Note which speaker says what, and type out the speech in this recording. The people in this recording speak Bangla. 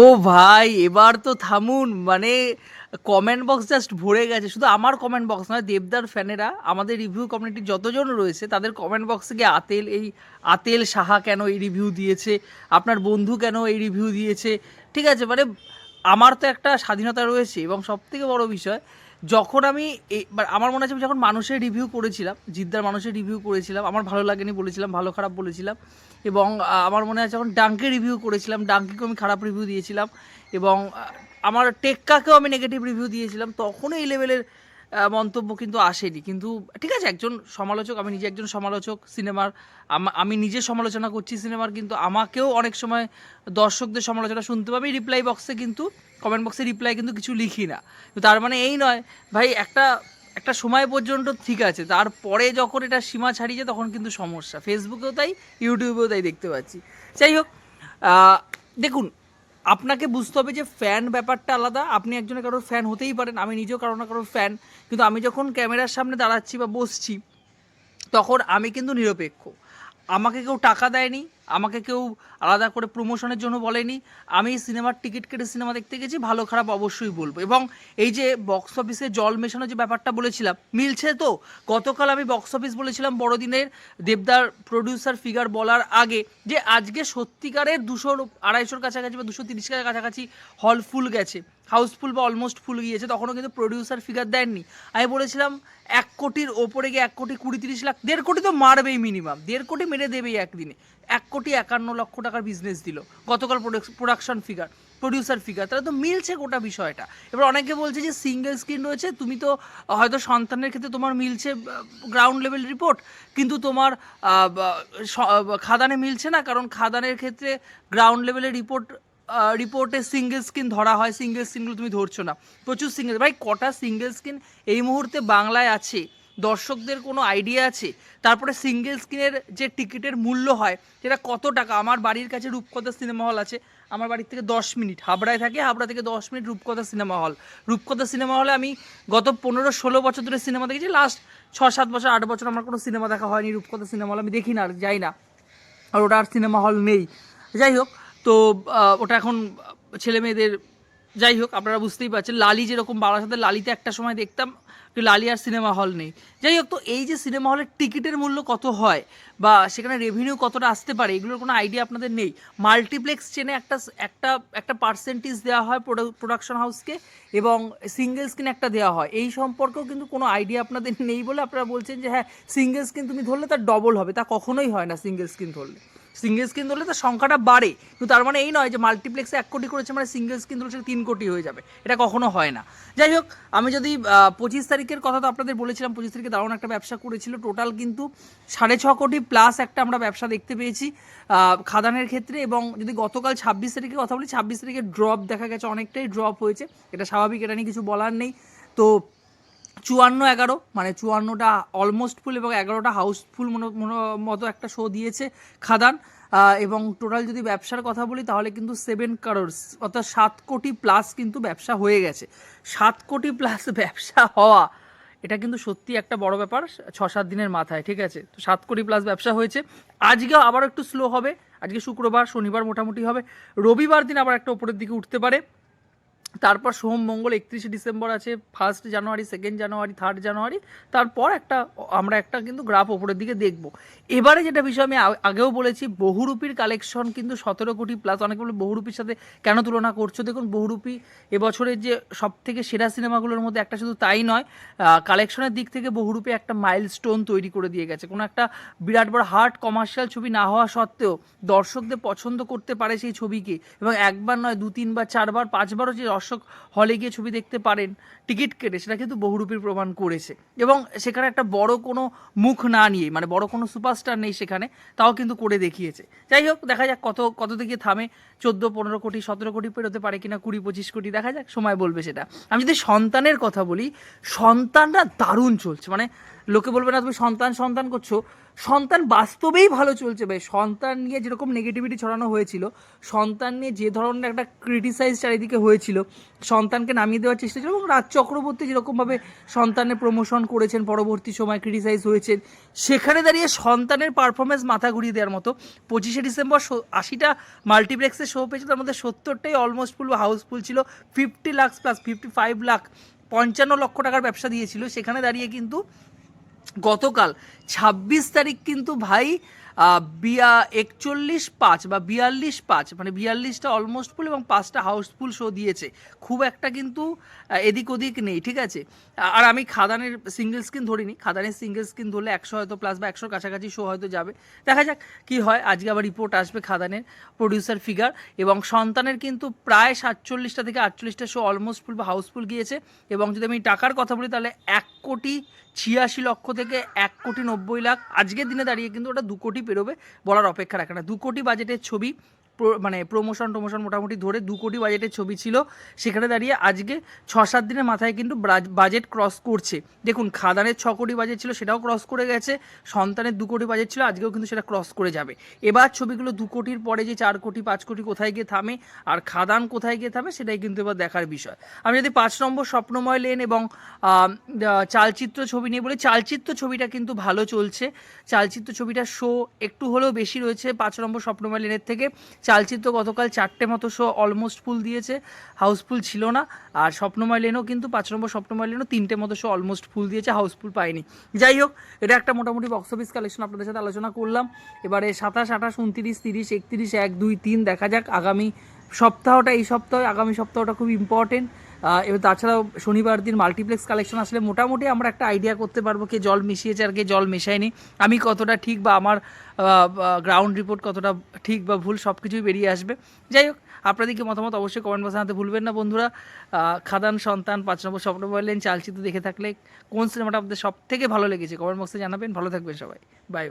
Speaker 1: ও ভাই, এবার তো থামুন। মানে কমেন্ট বক্স জাস্ট ভরে গেছে। শুধু আমার কমেন্ট বক্স নয়, দেবদার ফ্যানেরা, আমাদের রিভিউ কমিউনিটি যতজন রয়েছে, তাদের কমেন্ট বক্সে গিয়ে আতেল, এই আতেল সাহা কেন এই রিভিউ দিয়েছে? আপনার বন্ধু কেন এই রিভিউ দিয়েছে? ঠিক আছে মানে আমার তো একটা স্বাধীনতা রয়েছে। এবং সবথেকে বড় বিষয় যখন আমি আমার মনে আছে আমি যখন মানুষের রিভিউ করেছিলাম, জিদ্দার মানুষের রিভিউ করেছিলাম, আমার ভালো লাগেনি বলেছিলাম, ভালো খারাপ বলেছিলাম, এবং আমার মনে আছে যখন ডাঙ্কে রিভিউ করেছিলাম ডাঙ্কিকেও আমি খারাপ রিভিউ দিয়েছিলাম, এবং আমার টেক্কাকেও আমি নেগেটিভ রিভিউ দিয়েছিলাম, তখনও এই লেভেলের মন্তব্য কিন্তু আসেনি। কিন্তু ঠিক আছে, একজন সমালোচক, আমি নিজে একজন সমালোচক সিনেমার, আমি নিজে সমালোচনা করছি সিনেমার, কিন্তু আমাকেও অনেক সময় দর্শকদের সমালোচনা শুনতে পাবে রিপ্লাই বক্সে কিন্তু কমেন্ট বক্সে রিপ্লাই কিন্তু কিছু লিখি না। তার মানে এই নয়, ভাই, একটা একটা সময় পর্যন্ত ঠিক আছে। তারপরে যখন এটা সীমা ছাড়িয়ে তখন কিন্তু সমস্যা। ফেসবুকেও তাই ইউটিউবেও তাই দেখতে পাচ্ছি। যাই হোক দেখুন আপনাকে বুঝতে হবে যে ফ্যান ব্যাপারটা আলাদা। আপনি একজনের কারোর ফ্যান হতেই পারেন, আমি নিজেও কারও না কারোর ফ্যান কিন্তু আমি যখন ক্যামেরার সামনে দাঁড়াচ্ছি বা বসছি, তখন আমি কিন্তু নিরপেক্ষ। আমাকে কেউ টাকা দেয়নি আমাকে কেউ আলাদা করে প্রমোশনের জন্য বলেনি। আমি সিনেমার টিকিট কেটে সিনেমা দেখতে গেছি, ভালো খারাপ অবশ্যই বলব। এবং এই যে বক্স অফিসে জল মেশানো যে ব্যাপারটা বলেছিলাম, মিলছে তো? গতকাল আমি বক্স অফিস বলেছিলাম বড়দিনের দেবদার প্রডিউসার ফিগার বলার আগে যে আজকে সত্যিকারের দুশোর আড়াইশোর কাছাকাছি বা দুশো তিরিশের কাছাকাছি হল ফুল গেছে। হাউসফুল বা অলমোস্ট ফুল গিয়েছে, তখনও কিন্তু প্রডিউসার ফিগার দেননি। আমি বলেছিলাম, এক কোটির ওপরে গিয়ে এক কোটি কুড়ি তিরিশ লাখ, দেড় কোটি তো মারবেই মিনিমাম দেড় কোটি মেরে দেবেই একদিনে। এক কোটি একান্ন লক্ষ টাকার বিজনেস দিল, গতকাল প্রোডাকশন ফিগার প্রডিউসার ফিগার তাহলে তো মিলছে গোটা বিষয়টা। এবার অনেকে বলছে যে সিঙ্গেল স্ক্রিন রয়েছে, তুমি তো, হয়তো সন্তানের ক্ষেত্রে তোমার মিলছে গ্রাউন্ড লেভেল রিপোর্ট কিন্তু তোমার খাদানে মিলছে না, কারণ খাদানের ক্ষেত্রে গ্রাউন্ড লেভেলের রিপোর্ট রিপোর্টে সিঙ্গেল স্ক্রিন ধরা হয় সিঙ্গেল স্ক্রিনগুলো তুমি ধরছো না। প্রচুর সিঙ্গেল ভাই কটা সিঙ্গেল স্ক্রিন এই মুহূর্তে বাংলায় আছে? দর্শকদের কোনো আইডিয়া আছে? তারপরে সিঙ্গেল স্ক্রিনের যে টিকিটের মূল্য হয়, সেটা কত টাকা? আমার বাড়ির কাছে রূপকথা সিনেমা হল আছে, আমার বাড়ির থেকে দশ মিনিট। হাবড়ায় থাকে, হাবড়া থেকে দশ মিনিট রূপকথা সিনেমা হল রূপকথা সিনেমা হলে আমি গত পনেরো ষোলো বছর ধরে সিনেমা দেখেছি লাস্ট ছ, সাত বছর, আট বছর আমার কোনো সিনেমা দেখা হয়নি, রূপকথা সিনেমা হল আমি দেখি না, আর যাই না। আর ওটা আর সিনেমা হল নেই। যাই হোক তো ওটা এখন ছেলে মেয়েদের, যাই হোক, আপনারা বুঝতেই পারছেন, লালি যেরকম বারাসাতের লালিতে একটা সময় দেখতাম লালি আর সিনেমা হল নেই। যাই হোক, তো এই যে সিনেমা হলের টিকিটের মূল্য কত হয়, বা সেখানে রেভিনিউ কতটা আসতে পারে, এগুলোর কোনো আইডিয়া আপনাদের নেই। মাল্টিপ্লেক্স চেনে একটা একটা একটা পার্সেন্টেজ দেওয়া হয় প্রোডাকশন হাউসকে এবং সিঙ্গেল স্ক্রিন একটা দেওয়া হয়। এই সম্পর্কেও কিন্তু কোনো আইডিয়া আপনাদের নেই বলে আপনারা বলছেন যে হ্যাঁ সিঙ্গেল স্ক্রিন তুমি ধরলে তার ডবল হবে, তা কখনোই হয় না সিঙ্গেল স্ক্রিন ধরলে। সিঙ্গেল স্ক্রিন ধরলে তার সংখ্যাটা বাড়ে। কিন্তু তার মানে এই নয় যে মাল্টিপ্লেক্সে এক কোটি করেছে মানে সিঙ্গেল স্ক্রিন ধরলে সেটা তিন কোটি হয়ে যাবে। এটা কখনো হয় না। যাই হোক, আমি যদি পঁচিশ তারিখের কথা তো আপনাদের বলেছিলাম, পঁচিশ তারিখে দারুণ একটা ব্যবসা করেছিল। টোটাল কিন্তু সাড়ে ছ কোটি প্লাস একটা আমরা ব্যবসা দেখতে পেয়েছি খাদানের ক্ষেত্রে এবং যদি গতকাল ছাব্বিশ তারিখের কথা বলি, ছাব্বিশ তারিখে ড্রপ দেখা গেছে, অনেকটাই ড্রপ হয়েছে। এটা স্বাভাবিক, এটা নিয়ে কিছু বলার নেই। তো চুয়ান্ন এগারো মানে চুয়ান্নটা অলমোস্ট ফুল এবং এগারোটা হাউসফুল মতো একটা শো দিয়েছে খাদান। এবং টোটাল যদি ব্যবসার কথা বলি, তাহলে কিন্তু সেভেন কারোর্স অর্থাৎ সাত কোটি প্লাস কিন্তু ব্যবসা হয়ে গেছে। সাত কোটি প্লাস ব্যবসা হওয়া, এটা কিন্তু সত্যি একটা বড় ব্যাপার, ছ, সাত দিনের মাথায়, ঠিক আছে? তো সাত কোটি প্লাস ব্যবসা হয়েছে। আজকেও আবার একটু স্লো হবে, আজকে শুক্রবার, শনিবার মোটামুটি হবে। রবিবার দিন আবার একটা উপরের দিকে উঠতে পারে। তারপর সোম, মঙ্গল, একত্রিশে ডিসেম্বর আছে first January second January third January, তারপর একটা, আমরা একটা কিন্তু গ্রাফ ওপরের দিকে দেখব। এবারে যেটা বিষয় আমি আগেও বলেছি, বহুরূপীর কালেকশন কিন্তু সতেরো কোটি প্লাস অনেকে বলে বহুরূপীর সাথে কেন তুলনা করছ? দেখুন, বহুরূপী এবছরের যে সব থেকে সেরা সিনেমাগুলোর মধ্যে একটা শুধু তাই নয় কালেকশনের দিক থেকে বহুরূপী একটা মাইলস্টোন তৈরি করে দিয়ে গেছে। কোনো একটা বিরাট বড় হার্ট কমার্শিয়াল ছবি না হওয়া সত্ত্বেও দর্শকদের পছন্দ করতে পারে সেই ছবিকে। এবং একবার নয়, দু, তিনবার, চারবার, পাঁচবারও যে দর্শক হলে গিয়ে ছবি দেখতে পারেন, টিকিট কেটে, সেটা কিন্তু বহুরূপীর প্রমাণ করেছে। এবং সেখানে একটা বড় কোনো মুখ না নিয়ে মানে বড় কোনো সুপারস্টার নেই সেখানে, তাও কিন্তু করে দেখিয়েছে। যাই হোক, দেখা যাক কত কত থেকে থামে। চোদ্দ, পনেরো কোটি, সতেরো কোটি পেরোতে পারে কিনা, কুড়ি, পঁচিশ কোটি, দেখা যাক, সময় বলবে সেটা। আমি যদি সন্তানের কথা বলি, সন্তানরা দারুণ চলছে। মানে লোকে বলবে, না, তুমি সন্তান সন্তান করছ। সন্তান বাস্তবেই ভালো চলছে ভাই। সন্তান নিয়ে যেরকম নেগেটিভিটি ছড়ানো হয়েছিল, সন্তান নিয়ে যে ধরনের একটা ক্রিটিসাইজ চারিদিকে হয়েছিল, সন্তানকে নামিয়ে দেওয়ার চেষ্টা ছিল এবং রাজ চক্রবর্তী যেরকমভাবে সন্তানের প্রমোশন করেছেন, পরবর্তী সময় ক্রিটিসাইজ হয়েছেন, সেখানে দাঁড়িয়ে সন্তানের পারফরমেন্স মাথা ঘুরিয়ে দেওয়ার মতো পঁচিশে ডিসেম্বর আশিটা মাল্টিপ্লেক্সে শো পেয়েছে তার মধ্যে সত্তরটাই অলমোস্ট ফুল হাউসফুল ছিল fifty lakh plus fifty five lakh পঞ্চান্ন লক্ষ টাকার ব্যবসা দিয়েছিল, সেখানে দাঁড়িয়ে কিন্তু গতকাল ছাব্বিশ তারিখ কিন্তু ভাই বিয়া একচল্লিশ পাঁচ বা বিয়াল্লিশ পাঁচ মানে বিয়াল্লিশটা অলমোস্ট ফুল এবং পাঁচটা হাউসফুল শো দিয়েছে। খুব একটা কিন্তু এদিক ওদিক নেই, ঠিক আছে? আর আমি খাদানের সিঙ্গেল স্ক্রিন ধরিনি, খাদানের সিঙ্গেল স্ক্রিন ধরলে একশো হয়তো প্লাস বা একশোর কাছাকাছি শো হয়তো যাবে। দেখা যাক কি হয়, আজকে আবার রিপোর্ট আসবে খাদানের প্রডিউসার ফিগার এবং সন্তানের কিন্তু প্রায় সাতচল্লিশটা থেকে আটচল্লিশটা শো অলমোস্ট ফুল বা হাউসফুল গিয়েছে এবং যদি আমি টাকার কথা বলি তাহলে এক কোটি ছিয়াশি লক্ষ থেকে এক কোটি নব্বই লাখ, আজকের দিনে দাঁড়িয়ে কিন্তু ওটা দু কোটি পেরোবে বলার অপেক্ষা রাখে না। দু কোটি বাজেটের ছবি মানে প্রমোশন টমোশন মোটামুটি ধরে দু কোটি বাজেটের ছবি ছিল। সেখানে দাঁড়িয়ে আজকে ছ, সাত দিনের মাথায় কিন্তু বাজেট ক্রস করছে। দেখুন, খাদানের ছ কোটি বাজেট ছিল, সেটাও ক্রস করে গেছে। সন্তানের দু কোটি বাজেট ছিল, আজকেও কিন্তু সেটা ক্রস করে যাবে। এবার ছবিগুলো দু কোটির পরে যে চার কোটি, পাঁচ কোটি কোথায় গিয়ে থামে, আর খাদান কোথায় গিয়ে থামে, সেটাই কিন্তু এবার দেখার বিষয়। আমি যদি পাঁচ নম্বর স্বপ্নময় লেন এবং চালচিত্র ছবি নিয়ে বলি, চালচিত্র ছবিটা কিন্তু ভালো চলছে। চালচিত্র ছবিটার শো একটু হলেও বেশি রয়েছে পাঁচ নম্বর স্বপ্নময় লেনের থেকে। চালচিত্র গতকাল চারটে মতো শো অলমোস্ট ফুল দিয়েছে হাউসফুল ছিল না। আর স্বপ্নময় লেনও কিন্তু পাঁচ নম্বর স্বপ্নময় লেনও তিনটে মতো শো অলমোস্ট ফুল দিয়েছে হাউসফুল পায়নি। যাই হোক, এটা একটা মোটামুটি বক্স অফিস কালেকশন আপনাদের সাথে আলোচনা করলাম। এবারে সাতাশ, আঠাশ, উনত্রিশ, তিরিশ, একত্রিশ, এক, দুই, তিন দেখা যাক আগামী সপ্তাহটা, এই সপ্তাহে, আগামী সপ্তাহটা খুব ইম্পর্টেন্ট এবার তাছাড়াও শনিবার দিন মাল্টিপ্লেক্স কালেকশন আসলে মোটামুটি আমরা একটা আইডিয়া করতে পারব কে জল মিশিয়েছে আর কে জল মেশায়নি। আমি কতটা ঠিক বা আমার গ্রাউন্ড রিপোর্ট কতটা ঠিক বা ভুল সব কিছুই বেরিয়ে আসবে। যাই হোক, আপনাদেরকে মতামত অবশ্যই কমেন্ট বক্সে জানাতে ভুলবেন না বন্ধুরা। খাদান, সন্তান, পাঁচ নম্বর স্বপ্ন বললেন, চালচিত্র দেখে থাকলে কোন সিনেমাটা আপনাদের সব থেকে ভালো লেগেছে? কমেন্ট বক্সে জানাবেন। ভালো থাকবেন সবাই। Bye bye